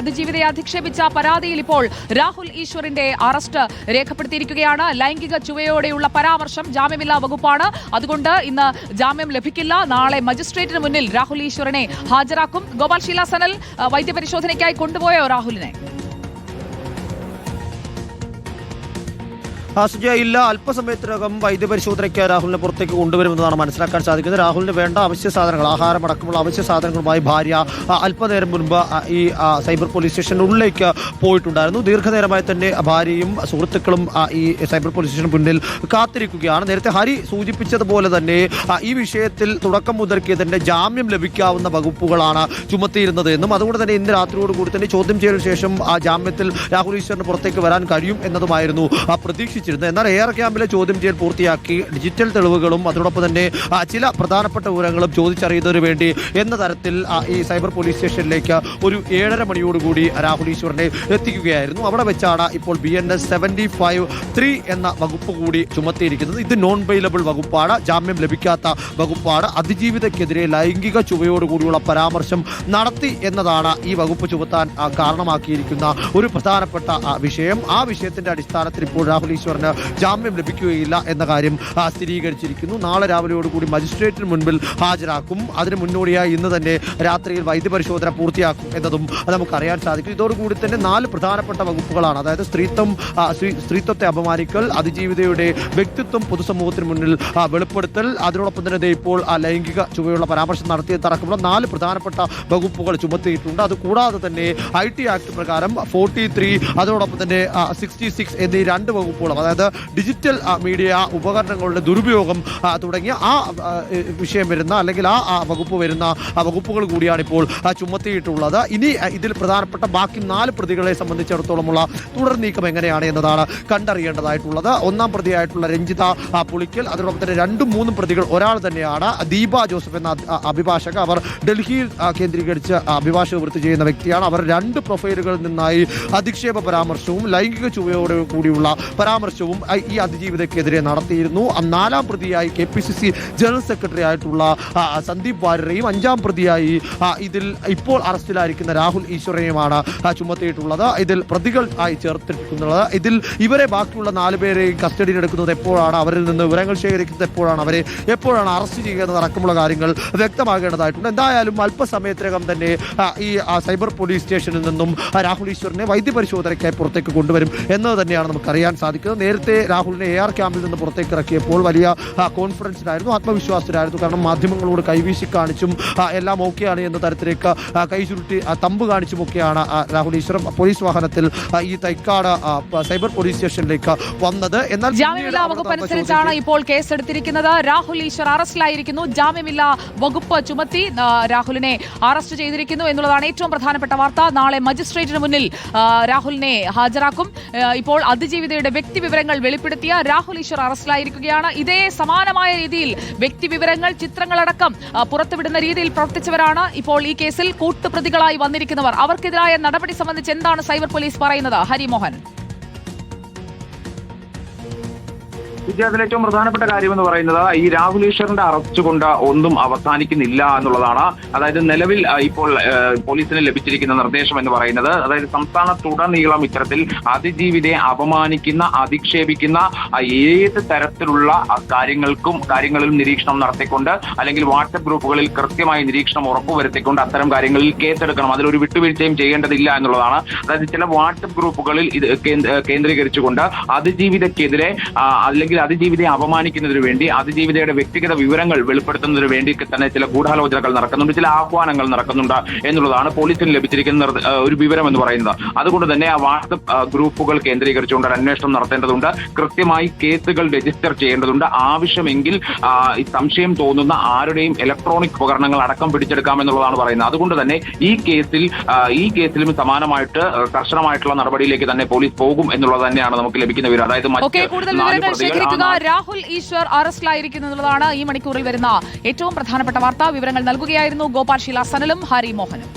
അതിജീവിതയെ അധിക്ഷേപിച്ച പരാതിയിൽ ഇപ്പോൾ രാഹുൽ ഈശ്വറിന്റെ അറസ്റ്റ് രേഖപ്പെടുത്തിയിരിക്കുകയാണ്. ലൈംഗിക ചുവയോടെയുള്ള പരാമർശം ജാമ്യമില്ലാ വകുപ്പാണ്. അതുകൊണ്ട് ഇന്ന് ജാമ്യം ലഭിക്കില്ല. നാളെ മജിസ്ട്രേറ്റിന് മുന്നിൽ രാഹുൽ ഈശ്വറിനെ ഹാജരാക്കും. ഗോപാൽ ശീല സനൽ വൈദ്യപരിശോധനയ്ക്കായി കൊണ്ടുപോയോ രാഹുലിനെ? സുജയ ഇല്ല അല്പസമയത്തിനകം വൈദ്യപരിശോധനയ്ക്ക് രാഹുലിനെ പുറത്തേക്ക് കൊണ്ടുവരുമെന്നതാണ് മനസ്സിലാക്കാൻ സാധിക്കുന്നത്. രാഹുലിന് വേണ്ട അവശ്യ സാധനങ്ങൾ ആഹാരം അടക്കമുള്ള അവശ്യ സാധനങ്ങളുമായി ഭാര്യ അല്പനേരം മുൻപ് ഈ സൈബർ പോലീസ് സ്റ്റേഷനുള്ളിലേക്ക് പോയിട്ടുണ്ടായിരുന്നു. ദീർഘനേരമായി തന്നെ ഭാര്യയും സുഹൃത്തുക്കളും ഈ സൈബർ പോലീസ് സ്റ്റേഷന് മുന്നിൽ കാത്തിരിക്കുകയാണ്. നേരത്തെ ഹരി സൂചിപ്പിച്ചതുപോലെ തന്നെ ഈ വിഷയത്തിൽ തുടക്കം മുതൽക്ക് തന്നെ ജാമ്യം ലഭിക്കാവുന്ന വകുപ്പുകളാണ് ചുമത്തിയിരുന്നത് എന്നും അതുകൊണ്ട് തന്നെ ഇന്ന് രാത്രിയോട് കൂടി തന്നെ ചോദ്യം ചെയ്യലിന് ശേഷം ആ ജാമ്യത്തിൽ രാഹുൽ ഈശ്വറിന് പുറത്തേക്ക് വരാൻ കഴിയും എന്നതുമായിരുന്നു ആ, പ്രതീക്ഷിച്ചിരുന്നത് എന്നാൽ എയർ ക്യാമ്പിലെ ചോദ്യം ചെയ്യൽ പൂർത്തിയാക്കി ഡിജിറ്റൽ തെളിവുകളും അതോടൊപ്പം തന്നെ ചില പ്രധാനപ്പെട്ട വിവരങ്ങളും ചോദിച്ചറിയുന്നതിന് വേണ്ടി എന്ന തരത്തിൽ ഈ സൈബർ പോലീസ് സ്റ്റേഷനിലേക്ക് ഒരു ഏഴര മണിയോടുകൂടി രാഹുൽ ഈശ്വറിനെ എത്തിക്കുകയായിരുന്നു. അവിടെ വെച്ചാണ് ഇപ്പോൾ B N S seventy five three എന്ന വകുപ്പ് കൂടി ചുമത്തിയിരിക്കുന്നത്. ഇത് നോൺ ബെയിലബിൾ വകുപ്പാണ്. ജാമ്യം ലഭിക്കാത്ത വകുപ്പാണ്. അതിജീവിതക്കെതിരെ ലൈംഗിക ചുവയോടുകൂടിയുള്ള പരാമർശം നടത്തി എന്നതാണ് ഈ വകുപ്പ് ചുമത്താൻ കാരണമാക്കിയിരിക്കുന്ന ഒരു പ്രധാനപ്പെട്ട വിഷയം. ആ വിഷയത്തിന്റെ അടിസ്ഥാനത്തിൽ ഇപ്പോൾ രാഹുൽ ഈശ്വറിന് ജാമ്യം ലഭിക്കുകയില്ല എന്ന കാര്യം സ്ഥിരീകരിച്ചിരിക്കുന്നു. നാളെ രാവിലെയോടുകൂടി മജിസ്ട്രേറ്റിന് മുൻപിൽ ഹാജരാക്കും. അതിന് മുന്നോടിയായി ഇന്ന് തന്നെ രാത്രിയിൽ വൈദ്യപരിശോധന പൂർത്തിയാക്കും എന്നതും നമുക്കറിയാൻ സാധിക്കും. ഇതോടുകൂടി തന്നെ നാല് പ്രധാനപ്പെട്ട വകുപ്പുകളാണ്. അതായത് സ്ത്രീത്വം സ്ത്രീത്വത്തെ അപമാനിക്കൽ അതിജീവിതയുടെ വ്യക്തിത്വം പൊതുസമൂഹത്തിന് മുന്നിൽ വെളിപ്പെടുത്തൽ അതിനോടൊപ്പം തന്നെ ഇപ്പോൾ ലൈംഗിക ചുവയുള്ള പരാമർശം നടത്തിയതടക്കമുള്ള നാല് പ്രധാനപ്പെട്ട വകുപ്പുകൾ ചുമത്തിയിട്ടുണ്ട്. അത് കൂടാതെ തന്നെ ഐ ടി ആക്ട് പ്രകാരം ഫോർട്ടി ത്രീ അതോടൊപ്പം തന്നെ സിക്സ്റ്റി സിക്സ് എന്നീ രണ്ട് വകുപ്പുകളും അതായത് ഡിജിറ്റൽ മീഡിയ ഉപകരണങ്ങളുടെ ദുരുപയോഗം തുടങ്ങിയ ആ വിഷയം വരുന്ന അല്ലെങ്കിൽ ആ വകുപ്പ് വരുന്ന വകുപ്പുകൾ കൂടിയാണ് ഇപ്പോൾ ചുമത്തിയിട്ടുള്ളത്. ഇനി ഇതിൽ പ്രധാനപ്പെട്ട ബാക്കി നാല് പ്രതികളെ സംബന്ധിച്ചിടത്തോളമുള്ള തുടർ നീക്കം എങ്ങനെയാണ് എന്നതാണ് കണ്ടറിയേണ്ടതായിട്ടുള്ളത്. ഒന്നാം പ്രതിയായിട്ടുള്ള രഞ്ജിത പുളിക്കൽ അതോടൊപ്പം തന്നെ രണ്ടും മൂന്നും പ്രതികൾ ഒരാൾ തന്നെയാണ്. ദീപ ജോസഫ് എന്ന അഭിഭാഷക അവർ ഡൽഹിയിൽ കേന്ദ്രീകരിച്ച് അഭിഭാഷക വൃത്തി ചെയ്യുന്ന വ്യക്തിയാണ്. അവർ രണ്ട് പ്രൊഫൈലുകളിൽ നിന്നായി അധിക്ഷേപ പരാമർശവും ലൈംഗിക ചുവയോടെ കൂടിയുള്ള പരാമർശവും ഈ അതിജീവിതക്കെതിരെ നടത്തിയിരുന്നു. നാലാം പ്രതിയായി K P C C general secretary ആയിട്ടുള്ള സന്ദീപ് വാര്യരെയും അഞ്ചാം പ്രതിയായി ഇതിൽ ഇപ്പോൾ അറസ്റ്റിലായിരിക്കുന്ന രാഹുൽ ഈശ്വരനെയുമാണ് ചുമത്തിയിട്ടുള്ളത്. ഇതിൽ പ്രതികൾ ആയി ചേർത്തിട്ടുള്ളത്. ഇതിൽ ഇവരെ ബാക്കിയുള്ള നാല് പേരെയും കസ്റ്റഡിയിൽ എടുക്കുന്നത് എപ്പോഴാണ്? അവരിൽ നിന്ന് വിവരങ്ങൾ ശേഖരിക്കുന്നത് എപ്പോഴാണ്? അവരെ എപ്പോഴാണ് അറസ്റ്റ് ചെയ്യുന്നത് അടക്കമുള്ള കാര്യങ്ങൾ വ്യക്തമാകേണ്ടതായിട്ടുണ്ട്. എന്തായാലും അല്പസമയത്തിനകം തന്നെ ഈ സൈബർ പോലീസ് സ്റ്റേഷനിൽ നിന്നും രാഹുൽ ഈശ്വറിനെ വൈദ്യപരിശോധനയ്ക്കായി പുറത്തേക്ക് കൊണ്ടുവരും എന്നത് തന്നെയാണ് നമുക്കറിയാൻ സാധിക്കുന്നത്. നേരത്തെ രാഹുലിനെ എ ആർ ക്യാമ്പിൽ നിന്ന് പുറത്തേക്ക് ഇറക്കിയപ്പോൾ വലിയ കോൺഫിഡൻസിലായിരുന്നു ആത്മവിശ്വാസത്തിലായിരുന്നു. കാരണം മാധ്യമങ്ങളോട് കൈവീശി കാണിച്ചും എല്ലാം ഓക്കെയാണ് എന്ന തരത്തിലേക്ക് കൈചുരുട്ടി കൈ ചുരുട്ടി തമ്പ് കാണിച്ചുമൊക്കെയാണ് രാഹുൽ ഈശ്വരം പോലീസ് വാഹനത്തിൽ ഈ തൈക്കാട് സൈബർ പോലീസ് സ്റ്റേഷനിലേക്ക് വന്നത്. എന്നാൽ ജാമ്യമില്ലാ വകുപ്പ് അനുസരിച്ചാണ് ഇപ്പോൾ കേസെടുത്തിരിക്കുന്നത്. രാഹുൽ ഈശ്വർ അറസ്റ്റിലായിരിക്കുന്നു. ജാമ്യമില്ലാ വകുപ്പ് ചുമത്തി രാഹുലിനെ അറസ്റ്റ് ചെയ്തിരിക്കുന്നു എന്നുള്ളതാണ് ഏറ്റവും പ്രധാനപ്പെട്ട വാർത്ത. നാളെ മജിസ്ട്രേറ്റിന് മുന്നിൽ രാഹുലിനെ ഹാജരാക്കും. ഇപ്പോൾ അതിജീവിതയുടെ വ്യക്തി വിവരങ്ങൾ വെളിപ്പെടുത്തിയ രാഹുൽ ഈശ്വർ അറസ്റ്റിലായിരിക്കുകയാണ്. ഇതേ സമാനമായ രീതിയിൽ വ്യക്തി വിവരങ്ങൾ ചിത്രങ്ങളടക്കം പുറത്തുവിടുന്ന രീതിയിൽ പ്രവർത്തിച്ചവരാണ് ഇപ്പോൾ ഈ കേസിൽ കൂട്ടുപ്രതികളായി വന്നിരിക്കുന്നവർ. അവർക്കെതിരായ നടപടി സംബന്ധിച്ച് എന്താണ് സൈബർ പോലീസ് പറയുന്നത്? ഹരിമോഹൻ. വിജയ ഏറ്റവും പ്രധാനപ്പെട്ട കാര്യം എന്ന് പറയുന്നത് ഈ രാഹുൽ ഈശ്വറിന്റെ അറസ്റ്റ് കൊണ്ട് ഒന്നും അവസാനിക്കുന്നില്ല എന്നുള്ളതാണ്. അതായത് നിലവിൽ ഇപ്പോൾ പോലീസിന് ലഭിച്ചിരിക്കുന്ന നിർദ്ദേശം എന്ന് പറയുന്നത് അതായത് സംസ്ഥാനത്തുടനീളം ഇത്തരത്തിൽ അതിജീവിതയെ അപമാനിക്കുന്ന അധിക്ഷേപിക്കുന്ന ഏത് തരത്തിലുള്ള കാര്യങ്ങൾക്കും കാര്യങ്ങളിലും നിരീക്ഷണം നടത്തിക്കൊണ്ട് അല്ലെങ്കിൽ വാട്സപ്പ് ഗ്രൂപ്പുകളിൽ കൃത്യമായി നിരീക്ഷണം ഉറപ്പുവരുത്തിക്കൊണ്ട് അത്തരം കാര്യങ്ങളിൽ കേസെടുക്കണം. അതിലൊരു വിട്ടുവീഴ്ചയും ചെയ്യേണ്ടതില്ല എന്നുള്ളതാണ്. അതായത് ചില വാട്സപ്പ് ഗ്രൂപ്പുകളിൽ ഇത് കേന്ദ്ര- കേന്ദ്രീകരിച്ചുകൊണ്ട് അതിജീവിതക്കെതിരെ ആ, അതിജീവിതയെ അപമാനിക്കുന്നതിന് വേണ്ടി അതിജീവിതയുടെ വ്യക്തിഗത വിവരങ്ങൾ വെളിപ്പെടുത്തുന്നതിന് വേണ്ടി തന്നെ ചില ഗൂഢാലോചനകൾ നടക്കുന്നുണ്ട് ചില ആഹ്വാനങ്ങൾ നടക്കുന്നുണ്ട് എന്നുള്ളതാണ് പോലീസിന് ലഭിച്ചിരിക്കുന്ന ഒരു വിവരം എന്ന് പറയുന്നത്. അതുകൊണ്ട് തന്നെ ആ വാട്സപ്പ് ഗ്രൂപ്പുകൾ കേന്ദ്രീകരിച്ചുകൊണ്ട് അന്വേഷണം നടത്തേണ്ടതുണ്ട്. കൃത്യമായി കേസുകൾ രജിസ്റ്റർ ചെയ്യേണ്ടതുണ്ട്. ആവശ്യമെങ്കിൽ സംശയം തോന്നുന്ന ആരുടെയും ഇലക്ട്രോണിക് ഉപകരണങ്ങൾ അടക്കം പിടിച്ചെടുക്കാം എന്നുള്ളതാണ് പറയുന്നത്. അതുകൊണ്ട് തന്നെ ഈ കേസിൽ ഈ കേസിലും സമാനമായിട്ട് കർശനമായിട്ടുള്ള നടപടിയിലേക്ക് തന്നെ പോലീസ് പോകും എന്നുള്ളത് തന്നെയാണ് നമുക്ക് ലഭിക്കുന്ന വിവരം. അതായത് മറ്റു നാല് പ്രതികൾ ആ രാഹുൽ ഈശ്വർ അറസ്റ്റിലായിരിക്കുന്നു എന്നുള്ളതാണ് ഈ മണിക്കൂറിൽ വരുന്ന ഏറ്റവും പ്രധാനപ്പെട്ട വാർത്ത. വിവരങ്ങൾ നൽകുകയായിരുന്നു ഗോപാൽ ശീല സനലും ഹരി മോഹനും.